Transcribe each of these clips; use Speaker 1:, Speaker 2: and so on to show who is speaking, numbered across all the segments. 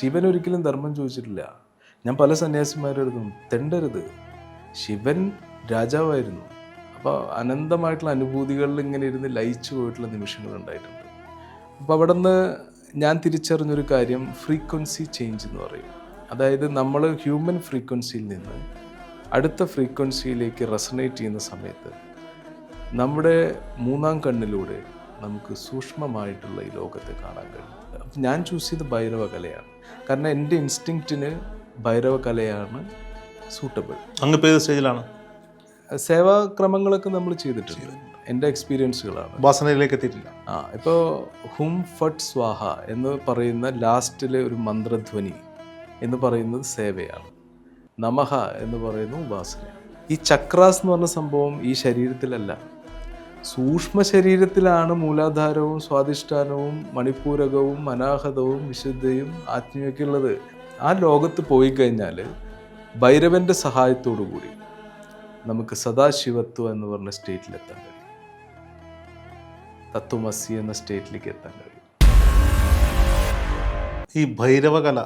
Speaker 1: ശിവൻ ഒരിക്കലും ധർമ്മം ചോദിച്ചിട്ടില്ല. ഞാൻ പല സന്യാസിമാരും തെണ്ടരുത്. ശിവൻ രാജാവായിരുന്നു. അപ്പോൾ അനന്തമായിട്ടുള്ള അനുഭൂതികളിൽ ഇങ്ങനെ ഇരുന്ന് ലയിച്ചു പോയിട്ടുള്ള നിമിഷങ്ങൾ ഉണ്ടായിട്ടുണ്ട്. അപ്പോൾ അവിടെ നിന്ന് ഞാൻ തിരിച്ചറിഞ്ഞൊരു കാര്യം ഫ്രീക്വൻസി ചേഞ്ച് എന്ന് പറയും. അതായത് നമ്മൾ ഹ്യൂമൻ ഫ്രീക്വൻസിയിൽ നിന്ന് അടുത്ത ഫ്രീക്വൻസിയിലേക്ക് റെസണേറ്റ് ചെയ്യുന്ന സമയത്ത് നമ്മുടെ മൂന്നാം കണ്ണിലൂടെ നമുക്ക് സൂക്ഷ്മമായിട്ടുള്ള ഈ ലോകത്തെ കാണാൻ കഴിയും. ഞാൻ ചൂസ് ചെയ്ത ഭൈരവ കലയാണ് കാരണം എന്റെ ഇൻസ്റ്റിങ്ക്റ്റിന് ഭൈരവ കലയാണ് സൂട്ടബിൾ
Speaker 2: അങ്ങ് ഇപ്പോൾ ഏത് സ്റ്റേജിലാണ്
Speaker 1: സേവാക്രമങ്ങളൊക്കെ നമ്മൾ ചെയ്തിട്ടുണ്ട്. എന്റെ എക്സ്പീരിയൻസുകളാണ്
Speaker 2: വാസനയിലേക്ക് എത്തിയിട്ടില്ല.
Speaker 1: ആ ഇപ്പോൾ ഹും ഫട്ട് സ്വാഹ എന്ന് പറയുന്ന ലാസ്റ്റിലെ ഒരു മന്ത്രധ്വനി എന്ന് പറയുന്നത് സേവയാണ്. നമഹ എന്ന് പറയുന്ന ഉപാസനയാണ്. ഈ ചക്രാസ് എന്ന് പറഞ്ഞ സംഭവം ഈ ശരീരത്തിലല്ല. സൂക്ഷ്മ ശരീരത്തിലാണ് മൂലാധാരവും സ്വാധിഷ്ഠാനവും മണിപ്പൂരകവും അനാഹതവും വിശുദ്ധയും ആത്മീയൊക്കെ ഉള്ളത് ആ ലോകത്ത് പോയി കഴിഞ്ഞാൽ ഭൈരവന്റെ സഹായത്തോടു കൂടി നമുക്ക് സദാശിവത്വം എന്ന് പറഞ്ഞ സ്റ്റേറ്റിലെത്താൻ കഴിയും. തത്വമസി എന്ന സ്റ്റേറ്റിലേക്ക് എത്താൻ കഴിയും.
Speaker 2: ഈ ഭൈരവകല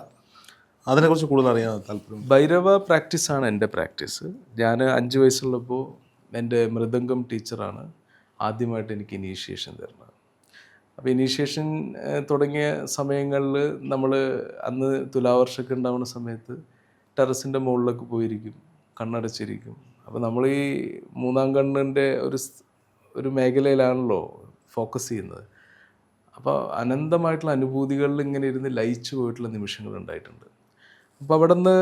Speaker 2: അതിനെക്കുറിച്ച് കൂടുതൽ അറിയാൻ താല്പര്യം?
Speaker 1: ഭൈരവ പ്രാക്ടീസാണ് എന്റെ പ്രാക്ടീസ്. ഞാൻ അഞ്ച് വയസ്സുള്ളപ്പോൾ എന്റെ മൃദംഗം ടീച്ചറാണ്. ആദ്യമായിട്ട് എനിക്ക് ഇനീഷ്യേഷൻ തരുന്നത് അപ്പോൾ ഇനീഷ്യേഷൻ തുടങ്ങിയ സമയങ്ങളിൽ നമ്മൾ അന്ന് തുലാവർഷമൊക്കെ ഉണ്ടാവുന്ന സമയത്ത് ടെറസിന്റെ മുകളിലൊക്കെ പോയിരിക്കും കണ്ണടച്ചിരിക്കും. അപ്പോൾ നമ്മൾ ഈ മൂന്നാം കണ്ണിന്റെ ഒരു ഒരു മേഖലയിലാണല്ലോ ഫോക്കസ് ചെയ്യുന്നത്. അപ്പോൾ അനന്തമായിട്ടുള്ള അനുഭൂതികളിൽ ഇങ്ങനെ ഇരുന്ന് ലയിച്ചു പോയിട്ടുള്ള നിമിഷങ്ങൾ ഉണ്ടായിട്ടുണ്ട്. അപ്പോൾ അവിടെ നിന്ന്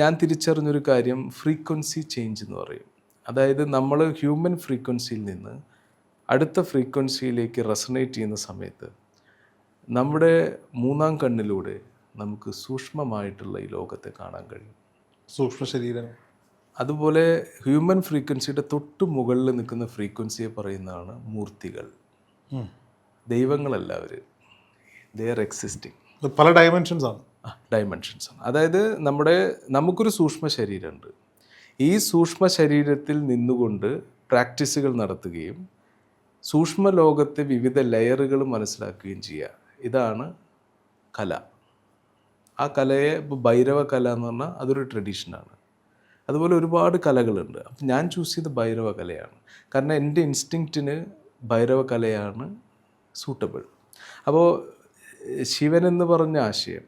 Speaker 1: ഞാൻ തിരിച്ചറിഞ്ഞൊരു കാര്യം ഫ്രീക്വൻസി ചേഞ്ച് എന്ന് പറയും. അതായത് നമ്മൾ ഹ്യൂമൻ ഫ്രീക്വൻസിയിൽ നിന്ന് അടുത്ത ഫ്രീക്വൻസിയിലേക്ക് റെസണേറ്റ് ചെയ്യുന്ന സമയത്ത് നമ്മുടെ മൂന്നാം കണ്ണിലൂടെ നമുക്ക് സൂക്ഷ്മമായിട്ടുള്ള ഈ ലോകത്തെ കാണാൻ കഴിയും.
Speaker 2: സൂക്ഷ്മ ശരീരം
Speaker 1: അതുപോലെ ഹ്യൂമൻ ഫ്രീക്വൻസിയുടെ തൊട്ട് മുകളിൽ നിൽക്കുന്ന ഫ്രീക്വൻസിയെ പറയുന്നതാണ് മൂർത്തികൾ. ദൈവങ്ങളല്ല അവർ ദേ ആർ എക്സിസ്റ്റിംഗ്
Speaker 2: പല ഡയമെൻഷൻസ് ആണ്.
Speaker 1: ഡയമെൻഷൻസ് ആണ്. അതായത് നമ്മുടെ നമുക്കൊരു സൂക്ഷ്മ ശരീരമുണ്ട് ഈ സൂക്ഷ്മ ശരീരത്തിൽ നിന്നുകൊണ്ട് പ്രാക്ടീസുകൾ നടത്തുകയും സൂക്ഷ്മ ലോകത്തെ വിവിധ ലെയറുകൾ മനസ്സിലാക്കുകയും ചെയ്യുക. ഇതാണ് കല. ആ കലയെ ഭൈരവ കല എന്ന് പറഞ്ഞാൽ അതൊരു ട്രഡീഷനാണ് അതുപോലെ ഒരുപാട് കലകളുണ്ട്. അപ്പം ഞാൻ ചൂസ് ചെയ്ത ഭൈരവ കലയാണ്. കാരണം എന്റെ ഇൻസ്റ്റിങ്ക്റ്റിന് ഭൈരവ കലയാണ് സൂട്ടബിൾ അപ്പോൾ ശിവൻ എന്ന് പറഞ്ഞ ആശയം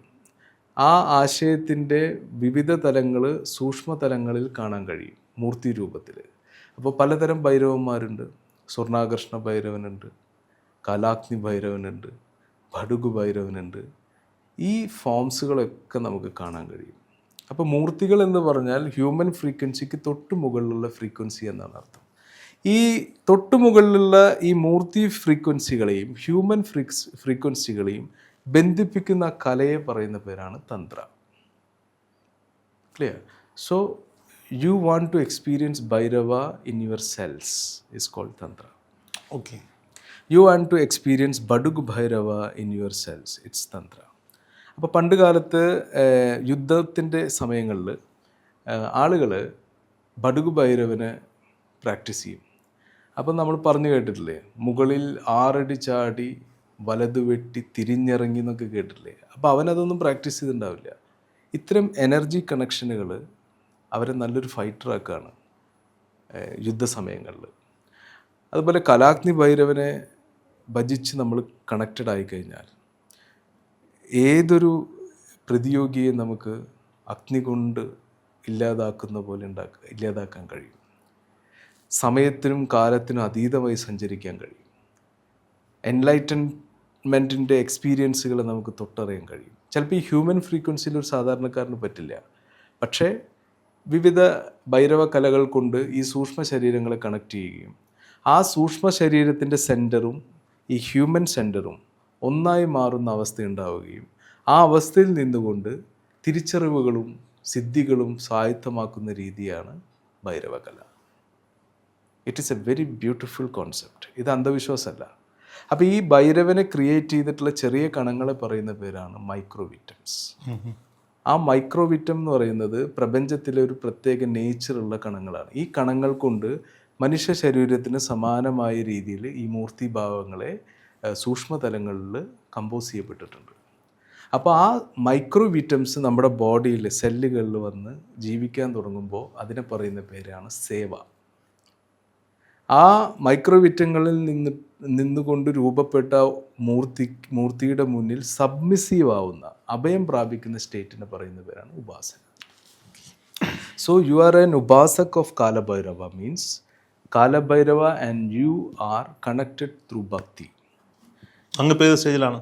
Speaker 1: ആ ആശയത്തിന്റെ വിവിധ തലങ്ങൾ സൂക്ഷ്മ തലങ്ങളിൽ കാണാൻ കഴിയും മൂർത്തി രൂപത്തിൽ അപ്പോൾ പലതരം ഭൈരവന്മാരുണ്ട്. സ്വർണാകർഷ്ണ ഭൈരവനുണ്ട് കലാഗ്നി ഭൈരവനുണ്ട് ഭടുകു ഭൈരവനുണ്ട്. ഈ ഫോംസുകളൊക്കെ നമുക്ക് കാണാൻ കഴിയും. അപ്പോൾ മൂർത്തികൾ എന്ന് പറഞ്ഞാൽ ഹ്യൂമൻ ഫ്രീക്വൻസിക്ക് തൊട്ട് മുകളിലുള്ള ഫ്രീക്വൻസി എന്നാണ് അർത്ഥം. ഈ തൊട്ട് മുകളിലുള്ള ഈ മൂർത്തി ഫ്രീക്വൻസികളെയും ഹ്യൂമൻ ഫ്രീക്സ് ഫ്രീക്വൻസികളെയും ബന്ധിപ്പിക്കുന്ന കലയെ പറയുന്ന പേരാണ് tantra. Clear so you want to experience Bhairava in your cells is called tantra
Speaker 2: okay
Speaker 1: you want to experience ബഡുഗ് Bhairava in your cells it's tantra അപ്പോൾ പണ്ട് കാലത്ത് യുദ്ധത്തിന്റെ സമയങ്ങളിൽ ആളുകൾ ബഡുഗ് ഭൈരവനെ പ്രാക്ടീസ് ചെയ്യും. അപ്പം നമ്മൾ പറഞ്ഞു കേട്ടിട്ടില്ലേ മുകളിൽ ആറടി ചാടി വലതു വെട്ടി തിരിഞ്ഞിറങ്ങി എന്നൊക്കെ കേട്ടിട്ടില്ലേ? അപ്പോൾ അവനതൊന്നും പ്രാക്ടീസ് ചെയ്തിട്ടുണ്ടാവില്ല ഇത്തരം എനർജി കണക്ഷനുകൾ അവരെ നല്ലൊരു ഫൈറ്ററാക്കുകയാണ് യുദ്ധസമയങ്ങളിൽ. അതുപോലെ കലാഗ്നി ഭൈരവനെ ഭജിച്ച് നമ്മൾ കണക്റ്റഡ് ആയിക്കഴിഞ്ഞാൽ ഏതൊരു പ്രതിയോഗിയെ നമുക്ക് അഗ്നി കൊണ്ട് ഇല്ലാതാക്കുന്ന പോലെ ഉണ്ടാക്ക ഇല്ലാതാക്കാൻ കഴിയും. സമയത്തിനും കാലത്തിനും അതീതമായി സഞ്ചരിക്കാൻ കഴിയും. എൻലൈറ്റൻമെന്റിന്റെ എക്സ്പീരിയൻസുകളെ നമുക്ക് തൊട്ടറിയാൻ കഴിയും. ചിലപ്പോൾ ഈ ഹ്യൂമൻ ഫ്രീക്വൻസിയിൽ ഒരു സാധാരണക്കാരന് പറ്റില്ല. പക്ഷേ വിവിധ ഭൈരവ കലകൾ കൊണ്ട് ഈ സൂക്ഷ്മ ശരീരങ്ങളെ കണക്ട് ചെയ്യുകയും ആ സൂക്ഷ്മ ശരീരത്തിന്റെ സെന്ററും ഈ ഹ്യൂമൻ സെന്ററും ഒന്നായി മാറുന്ന അവസ്ഥ ഉണ്ടാവുകയും ആ അവസ്ഥയിൽ നിന്നുകൊണ്ട് തിരിച്ചറിവുകളും സിദ്ധികളും സ്വായത്തമാക്കുന്ന രീതിയാണ് ഭൈരവകല. It is a very beautiful concept ഇത് അന്ധവിശ്വാസമല്ല. അപ്പോൾ ഈ ഭൈരവനെ ക്രിയേറ്റ് ചെയ്തിട്ടുള്ള ചെറിയ കണങ്ങളെ പറയുന്ന പേരാണ് മൈക്രോവിറ്റംസ് ആ മൈക്രോവിറ്റം എന്ന് പറയുന്നത് പ്രപഞ്ചത്തിലെ ഒരു പ്രത്യേക നേച്ചറുള്ള കണങ്ങളാണ്. ഈ കണങ്ങൾ കൊണ്ട് മനുഷ്യ ശരീരത്തിന് സമാനമായ രീതിയിൽ ഈ മൂർത്തിഭാവങ്ങളെ സൂക്ഷ്മതലങ്ങളിൽ കമ്പോസ് ചെയ്യപ്പെട്ടിട്ടുണ്ട്. അപ്പോൾ ആ മൈക്രോവിറ്റംസ് നമ്മുടെ ബോഡിയിൽ സെല്ലുകളിൽ വന്ന് ജീവിക്കാൻ തുടങ്ങുമ്പോൾ അതിനെ പറയുന്ന പേരാണ് സേവ. ആ മൈക്രോവിറ്റങ്ങളിൽ നിന്ന് നിന്നുകൊണ്ട് രൂപപ്പെട്ട മൂർത്തി മൂർത്തിയുടെ മുന്നിൽ സബ്മിസീവ് ആവുന്ന അഭയം പ്രാപിക്കുന്ന സ്റ്റേറ്റിനെ പറയുന്ന പേരാണ് ഉപാസന. So you are an upasak of Kalabhairava means Kalabhairava and you are connected through bhakti.
Speaker 2: അങ്ങ് ഇപ്പോൾ സ്റ്റേജിലാണ്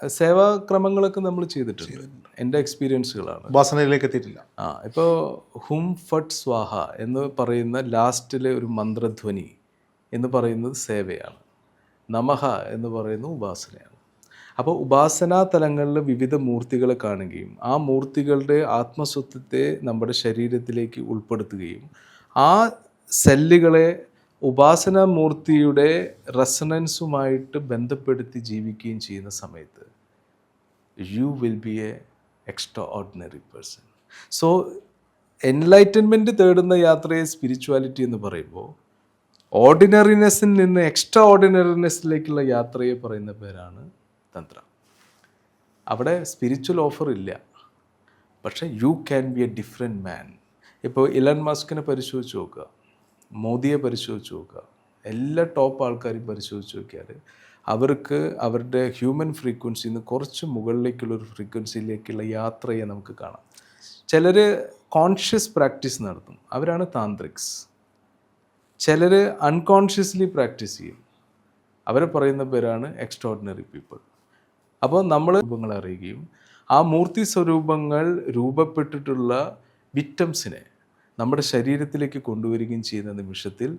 Speaker 1: സേവാക്രമങ്ങളൊക്കെ നമ്മൾ ചെയ്തിട്ടുണ്ട്. എന്റെ എക്സ്പീരിയൻസുകളാണ്
Speaker 2: ഉപാസനയിലേക്ക് എത്തിയിട്ടില്ല.
Speaker 1: ആ ഇപ്പോൾ ഹും ഫട്ട് സ്വാഹ എന്ന് പറയുന്ന ലാസ്റ്റിലെ ഒരു മന്ത്രധ്വനി എന്ന് പറയുന്നത് സേവയാണ്. നമഹ എന്ന് പറയുന്ന ഉപാസനയാണ്. അപ്പോൾ ഉപാസനാ തലങ്ങളിൽ വിവിധ മൂർത്തികളെ കാണുകയും ആ മൂർത്തികളുടെ ആത്മസ്വത്വത്തെ നമ്മുടെ ശരീരത്തിലേക്ക് ഉൾപ്പെടുത്തുകയും ആ സെല്ലുകളെ ഉപാസന മൂർത്തിയുടെ റെസണൻസുമായിട്ട് ബന്ധപ്പെടുത്തി ജീവിക്കുകയും ചെയ്യുന്ന സമയത്ത് you will be a extraordinary person so enlightenment തേടുന്ന യാത്രയെ സ്പിരിച്വാലിറ്റി എന്ന് പറയുമ്പോൾ ഓർഡിനറിനെസ്സിൽ നിന്ന് എക്സ്ട്രാ ഓർഡിനറിനെസ്സിലേക്കുള്ള യാത്രയെ പറയുന്ന പേരാണ് തന്ത്ര. അവിടെ സ്പിരിച്വൽ ഓഫർ ഇല്ല. പക്ഷേ you can be a different man ഇപ്പോൾ ഇലൻ മസ്കിനെ പരിശോധിച്ച് നോക്കുക. മോദിയെ പരിശോധിച്ച് നോക്കുക. എല്ലാ ടോപ്പ് ആൾക്കാരും പരിശോധിച്ച് നോക്കിയാൽ അവർക്ക് അവരുടെ ഹ്യൂമൻ ഫ്രീക്വൻസിയിൽ നിന്ന് കുറച്ച് മുകളിലേക്കുള്ള ഒരു ഫ്രീക്വൻസിയിലേക്കുള്ള യാത്രയെ നമുക്ക് കാണാം. ചിലർ കോൺഷ്യസ് പ്രാക്ടീസ് നടത്തും. അവരാണ് താന്ത്രിക്സ് ചിലർ അൺകോൺഷ്യസ്ലി പ്രാക്ടീസ് ചെയ്യും. അവരെ പറയുന്ന പേരാണ് എക്സ്ട്രോർഡിനറി പീപ്പിൾ അപ്പോൾ നമ്മൾ രൂപങ്ങൾ അറിയുകയും ആ മൂർത്തി സ്വരൂപങ്ങൾ രൂപപ്പെട്ടിട്ടുള്ള വിറ്റംസിനെ നമ്മുടെ ശരീരത്തിലേക്ക് കൊണ്ടുവരികയും ചെയ്യുന്ന നിമിഷത്തിൽ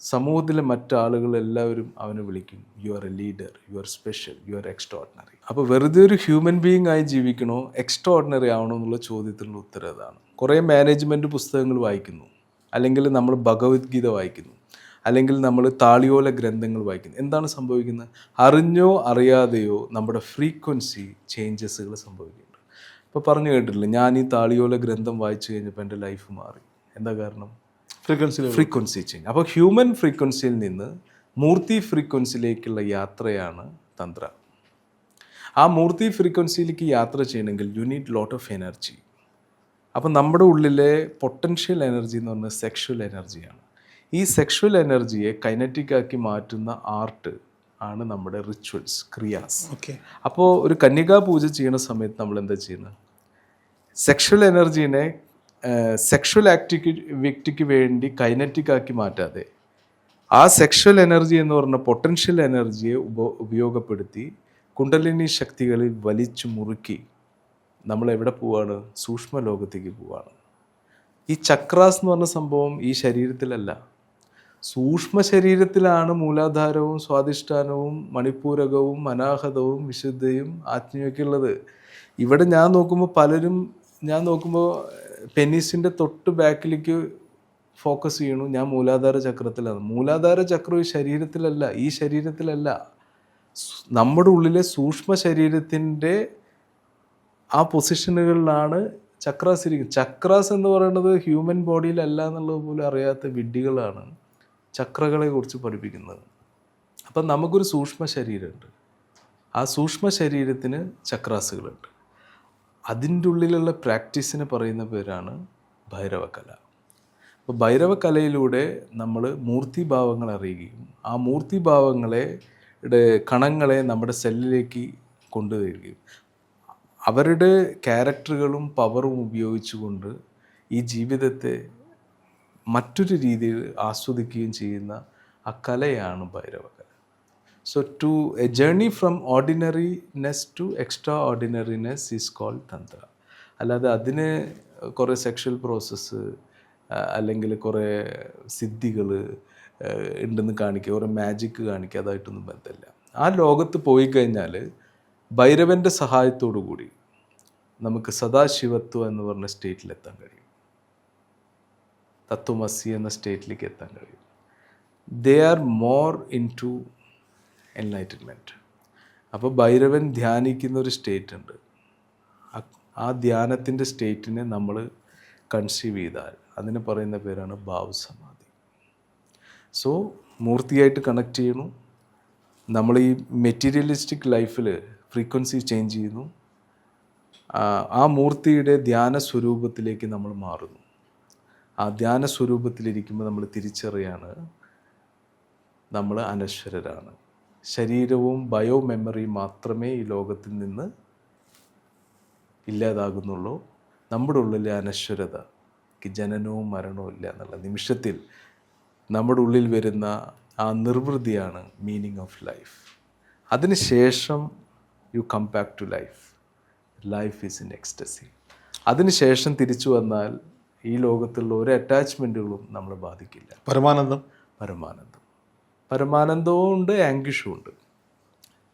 Speaker 1: സമൂഹത്തിലെ മറ്റാളുകൾ എല്ലാവരും അവനെ വിളിക്കും. You are a leader you are special you are extraordinary അപ്പോൾ വെറുതെ ഒരു ഹ്യൂമൻ ബീയിങ് ആയി ജീവിക്കണോ എക്സ്ട്രാ ഓർഡിനറി ആവണോ എന്നുള്ള ചോദ്യത്തിനുള്ള ഉത്തരം അതാണ്. കുറേ മാനേജ്മെന്റ് പുസ്തകങ്ങൾ വായിക്കുന്നു. അല്ലെങ്കിൽ നമ്മൾ ഭഗവത്ഗീത വായിക്കുന്നു അല്ലെങ്കിൽ നമ്മൾ താളിയോല ഗ്രന്ഥങ്ങൾ വായിക്കുന്നു. എന്താണ് സംഭവിക്കുന്നത്? അറിഞ്ഞോ അറിയാതെയോ നമ്മുടെ ഫ്രീക്വൻസി ചേഞ്ചസുകൾ സംഭവിക്കുന്നുണ്ട്. ഇപ്പോൾ പറഞ്ഞു കേട്ടിട്ടില്ല ഞാൻ ഈ താളിയോല ഗ്രന്ഥം വായിച്ചു കഴിഞ്ഞപ്പോൾ എന്റെ ലൈഫ് മാറി. എന്താ കാരണം?
Speaker 2: Frequency
Speaker 1: frequency change. അപ്പോൾ ഹ്യൂമൻ ഫ്രീക്വൻസിയിൽ നിന്ന് മൂർത്തി ഫ്രീക്വൻസിയിലേക്കുള്ള യാത്രയാണ് തന്ത്ര. ആ മൂർത്തി ഫ്രീക്വൻസിയിലേക്ക് യാത്ര ചെയ്യണമെങ്കിൽ you need lot of energy അപ്പം നമ്മുടെ ഉള്ളിലെ പൊട്ടൻഷ്യൽ എനർജി എന്ന് പറഞ്ഞാൽ സെക്ഷൽ എനർജിയാണ് ഈ സെക്ഷൽ എനർജിയെ കൈനറ്റിക് ആക്കി മാറ്റുന്ന ആർട്ട് ആണ് നമ്മുടെ റിച്വൽസ് ക്രിയാസ്
Speaker 2: ഓക്കെ
Speaker 1: അപ്പോൾ ഒരു കന്യകാ പൂജ ചെയ്യുന്ന സമയത്ത് നമ്മൾ എന്താ ചെയ്യുന്നത് സെക്ഷൽ എനർജീനെ സെക്ഷൽ ആക്ടിക്ക് വ്യക്തിക്ക് വേണ്ടി കൈനറ്റിക് ആക്കി മാറ്റാതെ ആ സെക്ഷൽ എനർജി എന്ന് പറഞ്ഞ പൊട്ടൻഷ്യൽ എനർജിയെ ഉപ ഉപയോഗപ്പെടുത്തി കുണ്ടലിനി ശക്തികളിൽ വലിച്ചു മുറുക്കി നമ്മൾ എവിടെ പോവാണ്? സൂക്ഷ്മ ലോകത്തേക്ക് പോവാണ്. ഈ ചക്രാസ് എന്ന് പറഞ്ഞ സംഭവം ഈ ശരീരത്തിലല്ല. സൂക്ഷ്മ ശരീരത്തിലാണ് മൂലാധാരവും സ്വാധിഷ്ഠാനവും മണിപ്പൂരകവും അനാഹതവും വിശുദ്ധയും ആത്മീയൊക്കെ ഉള്ളത്. ഇവിടെ ഞാൻ നോക്കുമ്പോൾ പലരും ഞാൻ നോക്കുമ്പോൾ പെനീസിന്റെ തൊട്ട് ബാക്കിലേക്ക് ഫോക്കസ് ചെയ്യണു. ഞാൻ മൂലാധാര ചക്രത്തിലാണ്. മൂലാധാര ചക്രം ഈ ശരീരത്തിലല്ല ഈ ശരീരത്തിലല്ല. നമ്മുടെ ഉള്ളിലെ സൂക്ഷ്മ ശരീരത്തിന്റെ ആ പൊസിഷനുകളിലാണ് ചക്രാസ് ഇരിക്കുന്നത്. ചക്രാസ് എന്ന് പറയുന്നത് ഹ്യൂമൻ ബോഡിയിലല്ല എന്നുള്ളത് പോലും അറിയാത്ത വിഡ്ഢികളാണ് ചക്രകളെ കുറിച്ച് പഠിപ്പിക്കുന്നത്. അപ്പം നമുക്കൊരു സൂക്ഷ്മ ശരീരമുണ്ട്. ആ സൂക്ഷ്മ ശരീരത്തിന് ചക്രാസുകളുണ്ട്. അതിന്റെ ഉള്ളിലുള്ള പ്രാക്ടീസിന് പറയുന്ന പേരാണ് ഭൈരവകല. അപ്പോൾ ഭൈരവകലയിലൂടെ നമ്മൾ മൂർത്തിഭാവങ്ങൾ അറിയുകയും ആ മൂർത്തിഭാവങ്ങളെ കണങ്ങളെ നമ്മുടെ സെല്ലിലേക്ക് കൊണ്ടുവരികയും അവരുടെ ക്യാരക്ടറുകളും പവറും ഉപയോഗിച്ചുകൊണ്ട് ഈ ജീവിതത്തെ മറ്റൊരു രീതിയിൽ ആസ്വദിക്കുകയും ചെയ്യുന്ന ആ കലയാണ് ഭൈരവകല. So to a journey from ordinariness to extraordinariness is called tantra അല്ലാതെ അതിന് കുറേ സെക്ഷൽ പ്രോസസ്സ് അല്ലെങ്കിൽ കുറേ സിദ്ധികൾ ഉണ്ടെന്ന് കാണിക്കുക കുറേ മാജിക്ക് കാണിക്കുക അതായിട്ടൊന്നും ബന്ധമില്ല. ആ ലോകത്ത് പോയി കഴിഞ്ഞാൽ ഭൈരവന്റെ സഹായത്തോടു കൂടി നമുക്ക് സദാശിവത്വം എന്ന് പറഞ്ഞ സ്റ്റേറ്റിലെത്താൻ കഴിയും. തത്വമസി എന്ന സ്റ്റേറ്റിലേക്ക് എത്താൻ കഴിയും. They are more into enlightenment അപ്പോൾ ഭൈരവൻ ധ്യാനിക്കുന്ന ഒരു സ്റ്റേറ്റ് ഉണ്ട്. ആ- ധ്യാനത്തിന്റെ സ്റ്റേറ്റിനെ നമ്മൾ കൺസീവ് ചെയ്താൽ അതിന് പറയുന്ന പേരാണ് ഭാവ് സമാധി സോ മൂർത്തിയായിട്ട് കണക്ട് ചെയ്യണു നമ്മൾ ഈ മെറ്റീരിയലിസ്റ്റിക് ലൈഫിൽ ഫ്രീക്വൻസി ചേഞ്ച് ചെയ്യുന്നു. ആ, മൂർത്തിയുടെ ധ്യാന സ്വരൂപത്തിലേക്ക് നമ്മൾ മാറുന്നു. ആ ധ്യാന സ്വരൂപത്തിലിരിക്കുമ്പോൾ നമ്മൾ തിരിച്ചറിയാണ് നമ്മൾ അനശ്വരരാണ്. ശരീരവും ബയോ മെമ്മറിയും മാത്രമേ ഈ ലോകത്തിൽ നിന്ന് ഇല്ലാതാകുന്നുള്ളൂ. നമ്മുടെ ഉള്ളിലെ അനശ്വരത ജനനവും മരണവും ഇല്ല എന്നുള്ള നിമിഷത്തിൽ നമ്മുടെ ഉള്ളിൽ വരുന്ന ആ നിർവൃതിയാണ് മീനിങ് ഓഫ് ലൈഫ് അതിനുശേഷം you come back to life. Life is in ecstasy. അതിനുശേഷം തിരിച്ചു വന്നാൽ ഈ ലോകത്തുള്ള ഒരു അറ്റാച്ച്മെന്റുകളും നമ്മളെ ബാധിക്കില്ല.
Speaker 2: പരമാനന്ദം?
Speaker 1: പരമാനന്ദം. പരമാനന്ദവും ഉണ്ട് ആംഗിഷും ഉണ്ട്.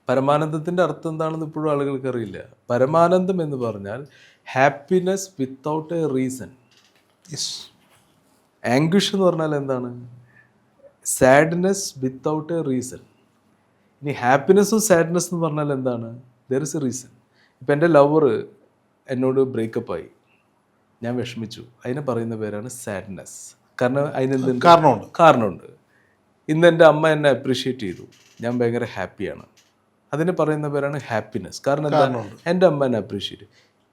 Speaker 1: പരമാനന്ദത്തിന്റെ അർത്ഥം എന്താണെന്ന് ഇപ്പോഴും ആളുകൾക്ക് അറിയില്ല. പരമാനന്ദം എന്ന് പറഞ്ഞാൽ happiness without a reason anguish എന്ന് പറഞ്ഞാൽ എന്താണ്? സാഡ്നെസ് വിത്തൗട്ട് എ റീസൺ ഇനി ഹാപ്പിനെസ്സും സാഡ്നെസ് എന്ന് പറഞ്ഞാൽ എന്താണ്? ദർ ഇസ് എ റീസൺ ഇപ്പം എന്റെ ലവർ എന്നോട് ബ്രേക്കപ്പായി ഞാൻ വിഷമിച്ചു. അതിനെ പറയുന്ന പേരാണ് സാഡ്നെസ് കാരണം അതിനെന്ത്
Speaker 2: കാരണമുണ്ട്.
Speaker 1: കാരണമുണ്ട്. ഇന്ന് എന്റെ അമ്മ എന്നെ അപ്രീഷിയേറ്റ് ചെയ്തു. ഞാൻ ഭയങ്കര ഹാപ്പിയാണ് അതിന് പറയുന്ന പേരാണ് ഹാപ്പിനെസ് കാരണം എന്താണ് എന്റെ അമ്മ എന്നെ അപ്രീഷിയേറ്റ്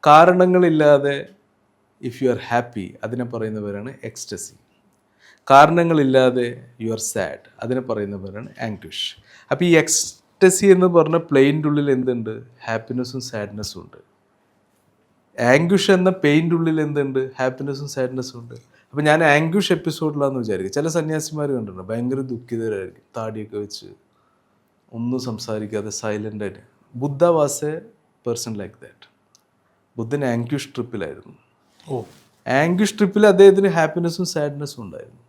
Speaker 1: കാരണങ്ങളില്ലാതെ ഇഫ് യു ആർ ഹാപ്പി അതിനെ പറയുന്ന പേരാണ് എക്സ്റ്റസി കാരണങ്ങളില്ലാതെ യു ആർ സാഡ് അതിനെ പറയുന്ന പേരാണ് ആങ്ക്വിഷ് അപ്പോൾ ഈ എക്സ്റ്റസി എന്ന് പറഞ്ഞ പ്ലെയിന്റെ ഉള്ളിൽ എന്തുണ്ട്? ഹാപ്പിനെസ്സും സാഡ്നെസ്സും ഉണ്ട്. ആംഗ്വിഷ് എന്ന പെയിന്റെ ഉള്ളിൽ എന്തുണ്ട്? ഹാപ്പിനെസ്സും സാഡ്നെസ്സും ഉണ്ട്. അപ്പോൾ ഞാൻ ആംഗ്വിഷ് എപ്പിസോഡിലാന്ന് വിചാരിക്കും. ചില സന്യാസിമാർ കണ്ടിട്ടുണ്ട്? ഭയങ്കര ദുഃഖിതരായിരിക്കും. താടിയൊക്കെ വെച്ച് ഒന്നും സംസാരിക്കാതെ സൈലന്റ് ആയിട്ട്. Buddha was a person like that ബുദ്ധൻ ആംഗ്വിഷ് ട്രിപ്പിലായിരുന്നു
Speaker 2: ഓ.
Speaker 1: ആംഗ്വിഷ് ട്രിപ്പിൽ അദ്ദേഹത്തിന് ഹാപ്പിനെസ്സും സാഡ്നെസ്സും ഉണ്ടായിരുന്നു.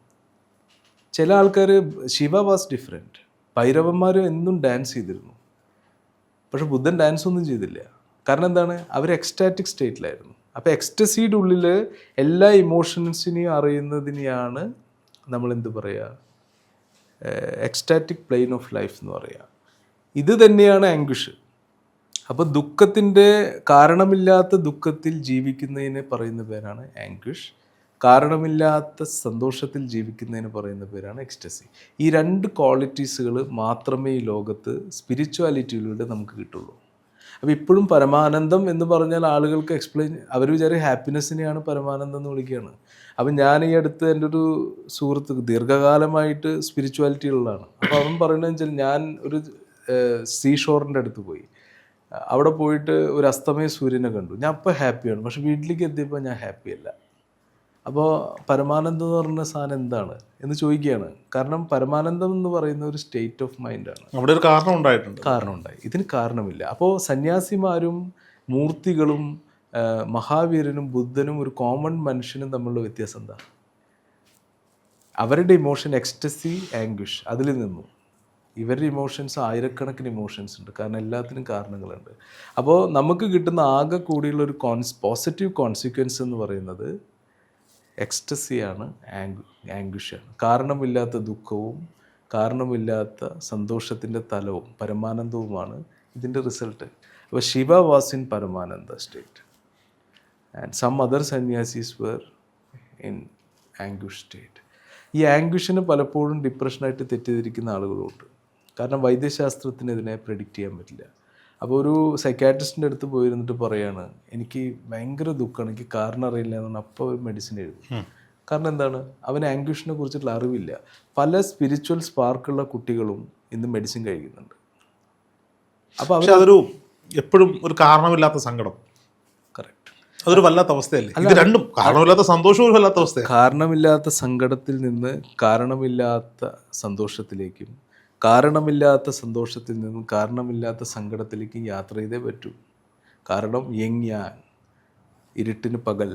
Speaker 1: ചില ആൾക്കാർ ശിവ വാസ് ഡിഫറെന്റ് ഭൈരവന്മാർ എന്നും ഡാൻസ് ചെയ്തിരുന്നു. പക്ഷെ ബുദ്ധൻ ഡാൻസ് ഒന്നും ചെയ്തില്ല. കാരണം എന്താണ്? അവർ എക്സ്റ്റാറ്റിക് സ്റ്റേറ്റിലായിരുന്നു അപ്പോൾ എക്സ്റ്റസിയുടെ ഉള്ളിൽ എല്ലാ ഇമോഷൻസിനെയും അറിയുന്നതിനെയാണ് നമ്മൾ എന്ത് പറയുക എക്സ്റ്റാറ്റിക് പ്ലെയിൻ ഓഫ് ലൈഫ് എന്ന് പറയുക ഇത് തന്നെയാണ് ആംഗ്വിഷ് അപ്പോൾ ദുഃഖത്തിന്റെ കാരണമില്ലാത്ത ദുഃഖത്തിൽ ജീവിക്കുന്നതിന് പറയുന്ന പേരാണ് ആംഗ്വിഷ് കാരണമില്ലാത്ത സന്തോഷത്തിൽ ജീവിക്കുന്നതിന് പറയുന്ന പേരാണ് എക്സ്റ്റസി ഈ രണ്ട് ക്വാളിറ്റീസുകൾ മാത്രമേ ഈ ലോകത്ത് സ്പിരിച്വാലിറ്റിയിലൂടെ നമുക്ക് കിട്ടുള്ളൂ. അപ്പോൾ ഇപ്പോഴും പരമാനന്ദം എന്ന് പറഞ്ഞാൽ ആളുകൾക്ക് എക്സ്പ്ലെയിൻ അവർ വിചാരി ഹാപ്പിനെസ്സിനെയാണ് പരമാനന്ദം എന്ന് വിളിക്കുകയാണ്. അപ്പം ഞാൻ ഈ അടുത്ത് എന്റെ ഒരു സുഹൃത്ത് ദീർഘകാലമായിട്ട് സ്പിരിച്വാലിറ്റി ഉള്ളതാണ് അപ്പോൾ അവൻ പറയുന്നത് വെച്ചാൽ ഞാൻ ഒരു സീ ഷോറിന്റെ അടുത്ത് പോയി. അവിടെ പോയിട്ട് ഒരു അസ്തമയ സൂര്യനെ കണ്ടു. ഞാൻ അപ്പോൾ ഹാപ്പിയാണ് പക്ഷെ വീട്ടിലേക്ക് എത്തിയപ്പോൾ ഞാൻ ഹാപ്പി അല്ല. അപ്പോൾ പരമാനന്ദം എന്ന് പറയുന്ന സാധനം എന്താണ് എന്ന് ചോദിക്കുകയാണ്. കാരണം പരമാനന്ദം എന്ന് പറയുന്ന ഒരു സ്റ്റേറ്റ് ഓഫ് മൈൻഡാണ്
Speaker 2: അവിടെ ഒരു കാരണം ഉണ്ടായിട്ടുണ്ട്.
Speaker 1: കാരണം കാരണമുണ്ടായി. ഇതിന് കാരണമില്ല. അപ്പോൾ സന്യാസിമാരും മൂർത്തികളും മഹാവീരനും ബുദ്ധനും ഒരു കോമൺ മനുഷ്യനും തമ്മിലുള്ള വ്യത്യാസം എന്താ? അവരുടെ ഇമോഷൻ എക്സ്റ്റസി ആംഗ്വിഷ് അതിൽ നിന്നും. ഇവരുടെ ഇമോഷൻസ് ആയിരക്കണക്കിന് ഇമോഷൻസ് ഉണ്ട്. കാരണം എല്ലാത്തിനും കാരണങ്ങളുണ്ട്. അപ്പോൾ നമുക്ക് കിട്ടുന്ന ആകെ കൂടിയുള്ള ഒരു കോൺസ് പോസിറ്റീവ് കോൺസിക്വൻസ് എന്ന് പറയുന്നത് എക്സ്റ്റസിയാണ് ആംഗു ആംഗ്വിഷാണ് കാരണമില്ലാത്ത ദുഃഖവും കാരണമില്ലാത്ത സന്തോഷത്തിന്റെ തലവും പരമാനന്ദവുമാണ് ഇതിന്റെ റിസൾട്ട് അപ്പോൾ ശിവ വാസ് ഇൻ പരമാനന്ദ state and some other sanyasis were in anguish state ഈ ആംഗ്വിഷിന് പലപ്പോഴും ഡിപ്രഷനായിട്ട് തെറ്റിദ്ധരിക്കുന്ന ആളുകളുമുണ്ട് കാരണം വൈദ്യശാസ്ത്രത്തിന് ഇതിനെ പ്രെഡിക്റ്റ് ചെയ്യാൻ പറ്റില്ല. അപ്പോൾ ഒരു സൈക്കാട്രിസ്റ്റിന്റെ അടുത്ത് പോയിരുന്നിട്ട് പറയാണ് എനിക്ക് ഭയങ്കര ദുഃഖമാണ് എനിക്ക് കാരണം അറിയില്ല എന്നാണ് അപ്പോൾ ഒരു മെഡിസിൻ എഴുതും. കാരണം എന്താണ്? അവന് ആംഗ്വിഷിനെ കുറിച്ചിട്ടുള്ള അറിവില്ല. പല സ്പിരിച്വൽ സ്പാർക്കുള്ള കുട്ടികളും ഇന്ന് മെഡിസിൻ കഴിക്കുന്നുണ്ട്. അപ്പോൾ അവർ
Speaker 2: അതൊരു എപ്പോഴും ഒരു കാരണമില്ലാത്ത സങ്കടം.
Speaker 1: കറക്റ്റ്
Speaker 2: അതൊരു വല്ലാത്ത അവസ്ഥയല്ലേ? ഇത് രണ്ടും കാരണമില്ലാത്ത സന്തോഷവും ഒരു വല്ലാത്ത അവസ്ഥയാണ്
Speaker 1: കാരണമില്ലാത്ത സങ്കടത്തിൽ നിന്ന് കാരണമില്ലാത്ത സന്തോഷത്തിലേക്കും കാരണമില്ലാത്ത സന്തോഷത്തിൽ നിന്നും കാരണമില്ലാത്ത സങ്കടത്തിലേക്ക് യാത്ര ചെയ്തേ പറ്റൂ. കാരണം യങ് യാൻ ഇരുട്ടിന് പകൽ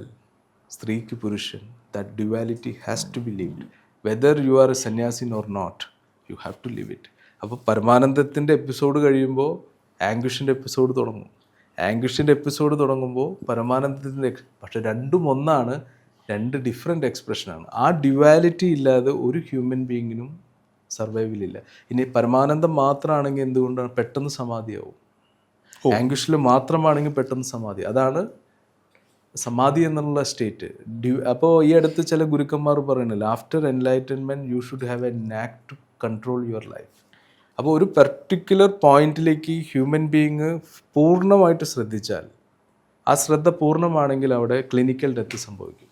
Speaker 1: സ്ത്രീക്ക് പുരുഷൻ that duality has to be lived whether you are a sannyasin or not you have to live it അപ്പോൾ പരമാനന്ദത്തിന്റെ എപ്പിസോഡ് കഴിയുമ്പോൾ ആംഗ്വിഷിന്റെ എപ്പിസോഡ് തുടങ്ങും. ആംഗ്വിഷിന്റെ എപ്പിസോഡ് തുടങ്ങുമ്പോൾ പരമാനന്ദത്തിന്റെ പക്ഷെ രണ്ടും ഒന്നാണ് രണ്ട് ഡിഫറെന്റ് എക്സ്പ്രഷനാണ് ആ ഡ്യുവാലിറ്റി ഇല്ലാതെ ഒരു ഹ്യൂമൻ ബീയിങ്ങിനും സർവൈവലില്ല ഇനി പരമാനന്ദം മാത്രമാണെങ്കിൽ എന്തുകൊണ്ടാണ്? പെട്ടെന്ന് സമാധിയാവും. ആംഗ്വിഷിൽ മാത്രമാണെങ്കിൽ പെട്ടെന്ന് സമാധി. അതാണ് സമാധി എന്നുള്ള സ്റ്റേറ്റ് ഡ്യൂ അപ്പോൾ ഈ അടുത്ത് ചില ഗുരുക്കന്മാർ പറയുന്നില്ല after enlightenment you should have a knack to control your life അപ്പോൾ ഒരു പെർട്ടിക്കുലർ പോയിന്റിലേക്ക് ഹ്യൂമൻ ബീങ് പൂർണമായിട്ട് ശ്രദ്ധിച്ചാൽ ആ ശ്രദ്ധ പൂർണമാണെങ്കിൽ അവിടെ ക്ലിനിക്കൽ ഡെത്ത് സംഭവിക്കും.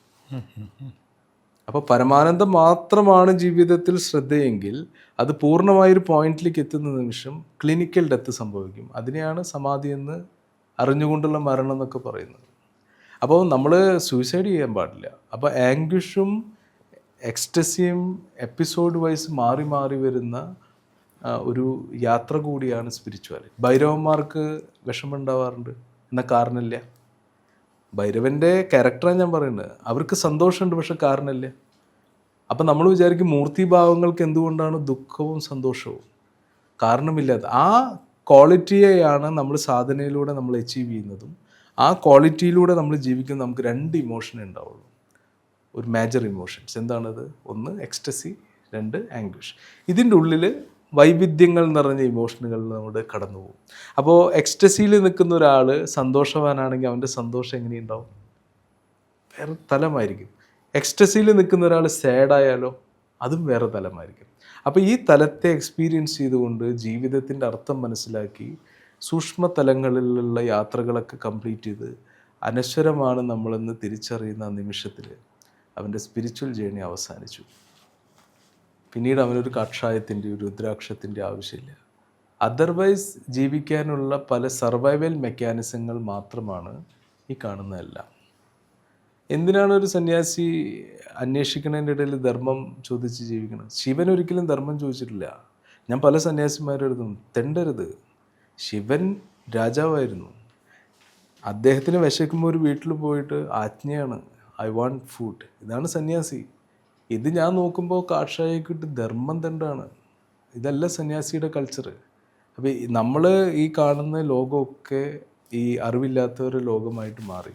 Speaker 1: അപ്പോൾ പരമാനന്ദം മാത്രമാണ് ജീവിതത്തിൽ ശ്രദ്ധയെങ്കിൽ അത് പൂർണമായൊരു പോയിന്റിലേക്ക് എത്തുന്ന നിമിഷം ക്ലിനിക്കൽ ഡെത്ത് സംഭവിക്കും. അതിനെയാണ് സമാധി എന്ന് അറിഞ്ഞുകൊണ്ടുള്ള മരണം എന്നൊക്കെ പറയുന്നത്. അപ്പോൾ നമ്മൾ സൂയിസൈഡ് ചെയ്യാൻ പാടില്ല. അപ്പോൾ ആംഗ്വിഷും എക്സ്റ്റസിയും എപ്പിസോഡ് വൈസ് മാറി മാറി വരുന്ന ഒരു യാത്ര കൂടിയാണ് സ്പിരിച്വാലിറ്റി ഭൈരവന്മാർക്ക് വിഷമമുണ്ടാവാറുണ്ട് എന്ന കാരണമില്ല. ഭൈരവന്റെ ക്യാരക്ടറാണ് ഞാൻ പറയുന്നത്. അവർക്ക് സന്തോഷമുണ്ട് പക്ഷെ കാരണമില്ല. അപ്പം നമ്മൾ വിചാരിക്കും മൂർത്തിഭാവങ്ങൾക്ക് എന്തുകൊണ്ടാണ് ദുഃഖവും സന്തോഷവും? കാരണമില്ലാത്ത ആ ക്വാളിറ്റിയെയാണ് നമ്മൾ സാധനയിലൂടെ നമ്മൾ അച്ചീവ് ചെയ്യുന്നതും ആ ക്വാളിറ്റിയിലൂടെ നമ്മൾ ജീവിക്കുന്ന നമുക്ക് രണ്ട് ഇമോഷൻ ഉണ്ടാവുള്ളൂ. ഒരു മേജർ ഇമോഷൻസ് എന്താണത്? ഒന്ന് എക്സ്റ്റസി രണ്ട് ആംഗ്വിഷ് ഇതിന്റെ ഉള്ളിൽ വൈവിധ്യങ്ങൾ നിറഞ്ഞ ഇമോഷനുകൾ നമ്മുടെ കടന്നു പോകും അപ്പോൾ എക്സ്റ്റസിയിൽ നിൽക്കുന്ന ഒരാൾ സന്തോഷവാനാണെങ്കിൽ അവന്റെ സന്തോഷം എങ്ങനെയുണ്ടാവും? വേറെ തലമായിരിക്കും. എക്സ്റ്റസിയിൽ നിൽക്കുന്ന ഒരാൾ സാഡായാലോ അതും വേറെ തലമായിരിക്കും. അപ്പോൾ ഈ തലത്തെ എക്സ്പീരിയൻസ് ചെയ്തുകൊണ്ട് ജീവിതത്തിന്റെ അർത്ഥം മനസ്സിലാക്കി സൂക്ഷ്മ തലങ്ങളിലുള്ള യാത്രകളൊക്കെ കംപ്ലീറ്റ് ചെയ്ത് അനശ്വരമാണ് നമ്മളെന്ന് തിരിച്ചറിയുന്ന നിമിഷത്തിൽ അവന്റെ സ്പിരിച്വൽ ജേണി അവസാനിച്ചു. പിന്നീട് അവനൊരു കഷായത്തിന്റെ ഒരു രുദ്രാക്ഷത്തിന്റെ ആവശ്യമില്ല. അതർവൈസ് ജീവിക്കാനുള്ള പല സർവൈവൽ മെക്കാനിസങ്ങൾ മാത്രമാണ് ഈ കാണുന്നതെല്ലാം. എന്തിനാണ് ഒരു സന്യാസി അന്വേഷിക്കുന്നതിന്റെ ഇടയിൽ ധർമ്മം ചോദിച്ച് ജീവിക്കണം ശിവൻ ഒരിക്കലും ധർമ്മം ചോദിച്ചിട്ടില്ല. ഞാൻ പല സന്യാസിമാരെടുത്തും തെണ്ടരുത്. ശിവൻ രാജാവായിരുന്നു. അദ്ദേഹത്തിന് വിശക്കുമ്പോൾ ഒരു വീട്ടിൽ പോയിട്ട് ആജ്ഞയാണ് ഐ വാണ്ട് ഫുഡ് ഇതാണ് സന്യാസി. ഇത് ഞാൻ നോക്കുമ്പോൾ കാഷായിക്കിട്ട് ധർമ്മം തണ്ടാണ് ഇതല്ല സന്യാസിയുടെ കൾച്ചർ അപ്പോൾ നമ്മൾ ഈ കാണുന്ന ലോകമൊക്കെ ഈ അറിവില്ലാത്ത ഒരു ലോകമായിട്ട് മാറി.